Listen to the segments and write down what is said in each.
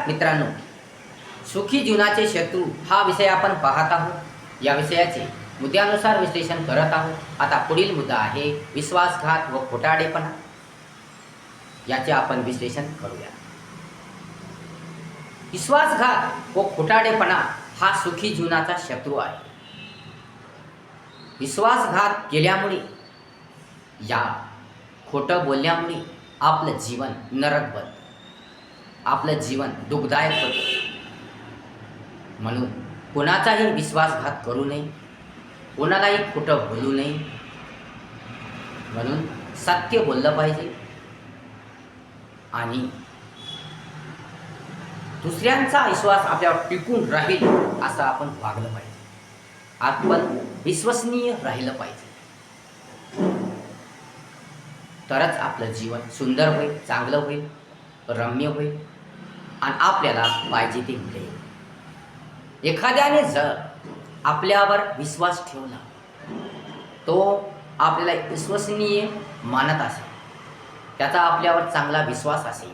नमस्कार मित्रांनो सुखी जीवनाचे शत्रू हा विषय आपण पाहत आहोत. या विषयाचे मुद्द्यानुसार विश्लेषण करत आहोत. आता पुढील मुद्दा आहे विश्वासघात व खोटाडेपणा याचे आपण विश्लेषण करूया. विश्वासघात व खोटाडेपणा हा सुखी जीवनाचा शत्रू आहे. विश्वासघात केल्यामुळे या खोटं बोलल्यामुळे आपलं जीवन नरक बनतं. आपलं जीवन दुःखदायक होतं. म्हणून कोणाचाही विश्वासघात करू नये. कोणालाही खोटं बोलू नये. म्हणून सत्य बोललं पाहिजे. आणि दुसऱ्यांचा विश्वास आपल्यावर टिकून राहील असं आपण वागलं पाहिजे. आपण विश्वसनीय राहिलं पाहिजे. तरच आपलं जीवन सुंदर होईल चांगलं होईल रम्य होईल. आणि आपल्याला पाहिजे ते मिळेल एखाद्याने जर आपल्यावर विश्वास ठेवला तो आपल्याला विश्वसनीय मानत असेल त्याचा आपल्यावर चांगला विश्वास असेल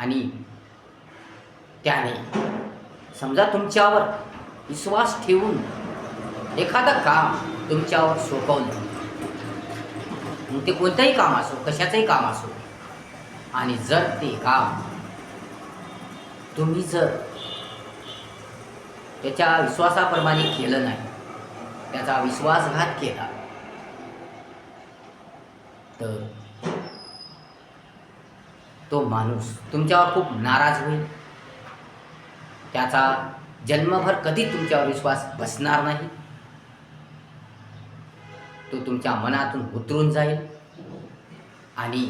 आणि त्याने समजा तुमच्यावर विश्वास ठेवून एखादं काम तुमच्यावर सोपवलं मग ते कोणतंही काम असो कशाचंही काम असो आणि जर ते काम तुम्ही जर त्याच्या विश्वासाप्रमाणे केलं नाही त्याचा विश्वासघात केला तर तो माणूस तुमच्यावर खूप नाराज होईल. त्याचा जन्मभर कधी तुमच्यावर विश्वास बसणार नाही. तो तुमच्या मनातून उतरून जाईल. आणि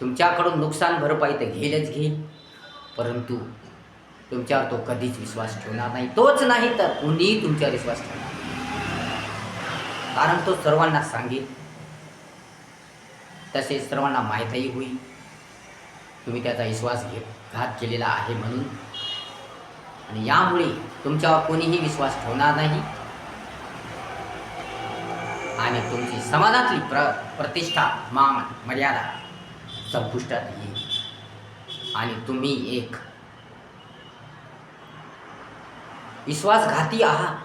तुमच्याकडून नुकसान भरपाई तर घेईलच घेईल. परंतु तुमच्यावर तो कधीच विश्वास ठेवणार नाही. तोच नाही तर कुणीही तुमच्यावर विश्वास ठेवणार कारण तो सर्वांना सांगेल. तसेच सर्वांना माहीतही होईल. तुम्ही त्याचा विश्वास घे घात केलेला आहे म्हणून. आणि यामुळे तुमच्यावर कोणीही विश्वास ठेवणार नाही. आणि तुमची समाजातली प्र प्रतिष्ठा मान मर्यादा संपुष्टात येईल आणि तुम्ही एक विश्वासघाती आहात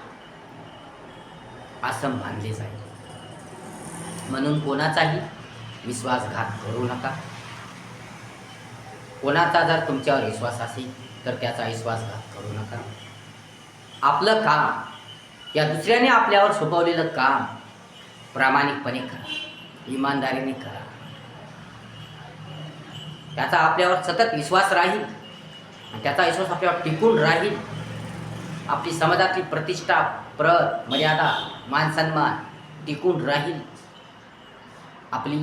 असं मानले जाईल. म्हणून कोणाचाही विश्वासघात करू नका. कोणाचा जर तुमच्यावर विश्वास असेल तर त्याचा विश्वासघात करू नका. आपलं काम या दुसऱ्याने आपल्यावर सोपवलेलं काम प्रामाणिकपणे करा. इमानदारीने करा. त्याचा आपल्यावर सतत विश्वास राहील. आणि त्याचा विश्वास आपल्यावर टिकून राहील. आपली समाजातली प्रतिष्ठा प्रत मर्यादा मानसन्मान टिकून राहील. आपली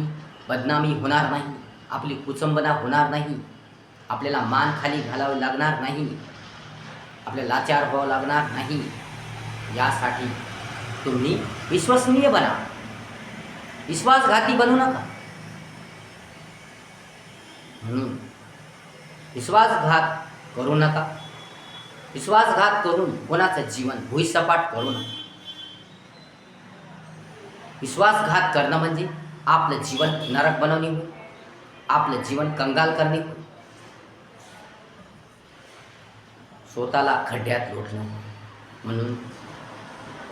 बदनामी होणार नाही. आपली कुचंबना होणार नाही. आपल्याला मान खाली घालावं लागणार नाही. आपल्याला लाचार व्हावं लागणार नाही. यासाठी तुम्ही विश्वसनीय बना. विश्वासघाती बनू नका. म्हणून विश्वासघात करू नका. विश्वासघात करून कोणाचं जीवन भुईसपाट करू नका. विश्वासघात करणं म्हणजे आपलं जीवन नरक बनवणे होईल आपलं जीवन कंगाल करणे. होईल स्वतःला खड्ड्यात लोटणं म्हणून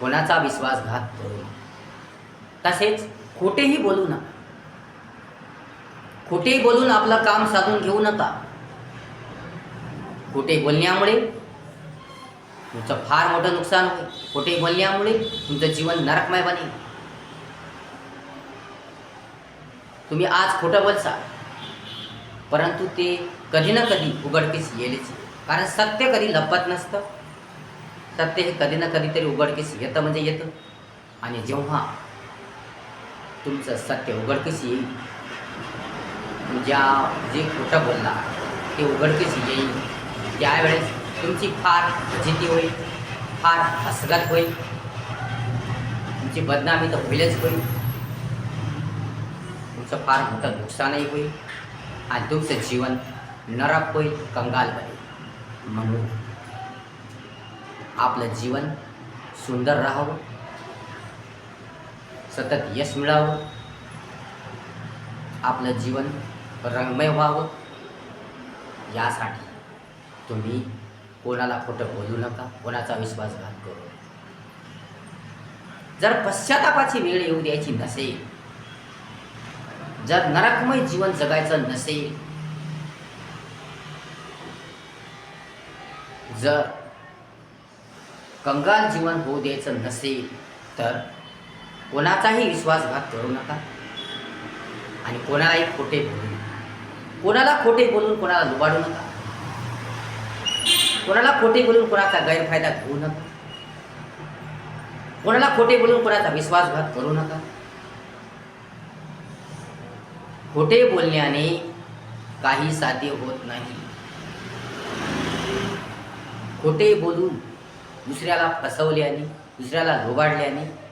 कोणाचा विश्वासघात करू नका. तसेच खोटेही बोलू नका. खोटे बोलून आपलं काम साधून घेऊ नका. खोटे बोलण्यामुळे तुमचं फार मोठं नुकसान होईल. खोटे बोलण्यामुळे तुमचं जीवन नरकमय बनेल. तुम्ही आज खोटं बोलसा परंतु ते कधी ना कधी उघडकीस येईलच. कारण सत्य कधी लपत नसतं. सत्य हे कधी ना कधीतरी उघडकीस येतं म्हणजे येतं. आणि जेव्हा तुमचं सत्य उघडकीस येईल ज्या जे खोटं बोलला ते उघडकीस येईल. त्यावेळेस तुमची फार फजिती होईल फार हसरत होईल. तुमची बदनामी तर होईलच होईल. तुमचं फार मोठं नुकसानही होईल आणि तुमचं जीवन नरक होईल कंगाल बनेल म्हणून आपलं जीवन सुंदर राहावं. सतत यश मिळावं. आपलं जीवन रंगमय व्हावं यासाठी तुम्ही कोणाला खोटं बोलू नका कोणाचा विश्वासघात करू नका. जर पश्चातापाची वेळ येऊ द्यायची नसेल जर नरकमय जीवन जगायचं नसेल जर कंगाल जीवन होऊ द्यायचं नसेल तर कोणाचाही विश्वासघात करू नका आणि कोणालाही खोटे बोलू नका. कोणाला खोटे बोलून कोणाला लुबाडू नका. कोणाला खोटे बोलून कोणाचा गैरफायदा घेऊ नका. कोणाला खोटे बोलून कोणाचा विश्वासघात करू नका. खोटे बोलण्याने काही साध्य होत नाही. खोटे बोलून दुसऱ्याला फसवल्याने दुसऱ्याला लोबाडल्याने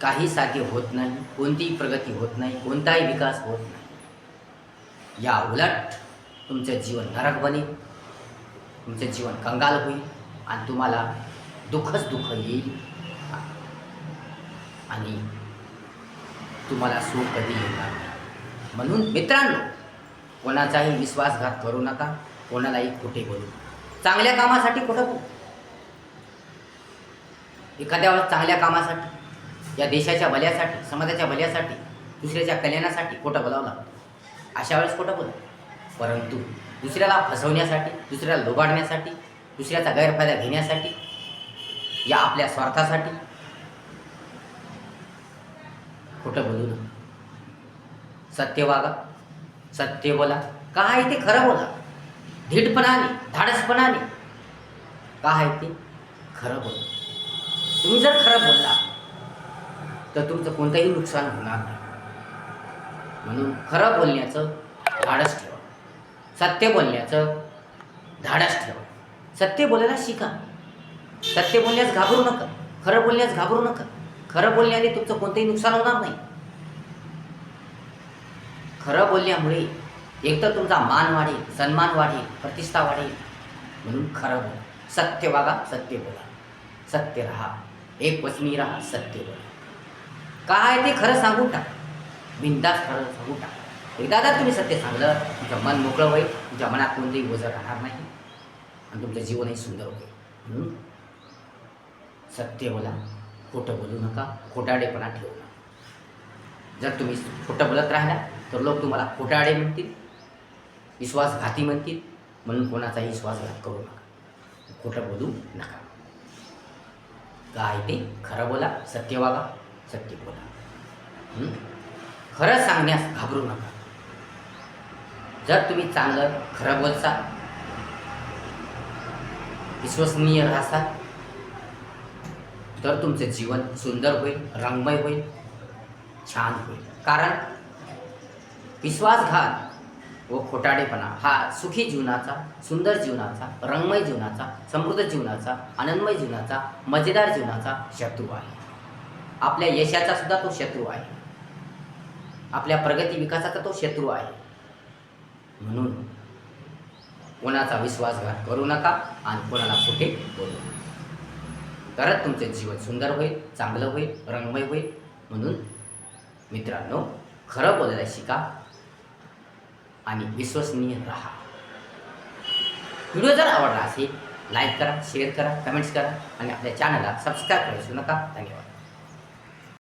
काही साध्य होत नाही कोणतीही प्रगती होत नाही कोणताही विकास होत नाही. या उलट तुमचं जीवन नरक बनेल. तुमचं जीवन कंगाल होईल आणि तुम्हाला दुःखच दुःख येईल. आणि तुम्हाला सुख कधी येणार नाही. म्हणून मित्रांनो कोणाचाही विश्वासघात करू नका कोणालाही खोटे बोलू चांगल्या कामासाठी खोटं बोलू? एखाद्या वेळेस चांगल्या कामासाठी. या देशाच्या भल्यासाठी समाजाच्या भल्यासाठी दुसऱ्याच्या कल्याणासाठी खोटं बोलावं लागतं. अशा वेळेस खोटं बोला. परंतु दुसऱ्याला फसवण्यासाठी दुसऱ्याला लोबाडण्यासाठी दुसऱ्याचा गैरफायदा घेण्यासाठी या आपल्या स्वार्थासाठी खोटं बोलू नका. सत्य वागा सत्य बोला. का आहे ते खरं बोला. धीटपणाने धाडसपणाने. आहे ते खरं बोला. तुम्ही जर खरं बोलला तर तुमचं कोणतंही नुकसान होणार नाही. म्हणून खरं बोलण्याचं धाडस ठेवा. सत्य बोलण्याचं धाडस ठेवा. सत्य बोलायला शिका. सत्य बोलण्यास घाबरू नका. खरं बोलण्यास घाबरू नका. खरं बोलण्याने तुमचं कोणतंही नुकसान होणार नाही. खरं बोलण्यामुळे एकतर तुमचा मान वाढेल सन्मान वाढेल प्रतिष्ठा वाढेल. म्हणून खरं बोला. सत्य वागा सत्य बोला. सत्य राहा. एक वचनी राहा सत्य बोला. काय ते खरं सांगू टाक. बिंदास खरं सांगू टाक. एकदा जर तुम्ही सत्य सांगलं तुमचं मन मोकळं होईल तुमच्या मनात कोणतेही वजन राहणार नाही आणि तुमचं जीवनही सुंदर होईल. म्हणून सत्य बोला खोटं बोलू नका खोटाडेपणा ठेवू नका. जर तुम्ही खोटं बोलत राहिला तर लोक तुम्हाला खोटाडे म्हणतील विश्वासघाती म्हणतील म्हणून कोणाचाही विश्वासघात करू नका. खोटं बोलू नका. काय ते? खरं बोला सत्य वागा. सत्य बोला. खरं सांगण्यास घाबरू नका. जर तुम्ही चांगलं खरं बोलसाल विश्वसनीय राहसाल तर तुमचं जीवन सुंदर होईल रंगमय होईल छान होईल. कारण विश्वासघात व खोटाडेपणा हा सुखी जीवनाचा सुंदर जीवनाचा रंगमय जीवनाचा समृद्ध जीवनाचा आनंदमय जीवनाचा मजेदार जीवनाचा शत्रू आहे. आपल्या यशाचा सुद्धा तो शत्रू आहे. आपल्या प्रगती विकासाचा तो शत्रू आहे. म्हणून कोणाचा विश्वासघात करू नका आणि कोणाला कुठे बोलू नका. तरच तुमचे जीवन सुंदर होईल चांगलं होईल रंगमय होईल. म्हणून मित्रांनो खरं बोलायला शिका आणि विश्वसनीय राहा. व्हिडिओ जर आवडला असेल लाईक करा शेअर करा कमेंट्स करा आणि आपल्या चॅनलला सबस्क्राईब करू नका. धन्यवाद.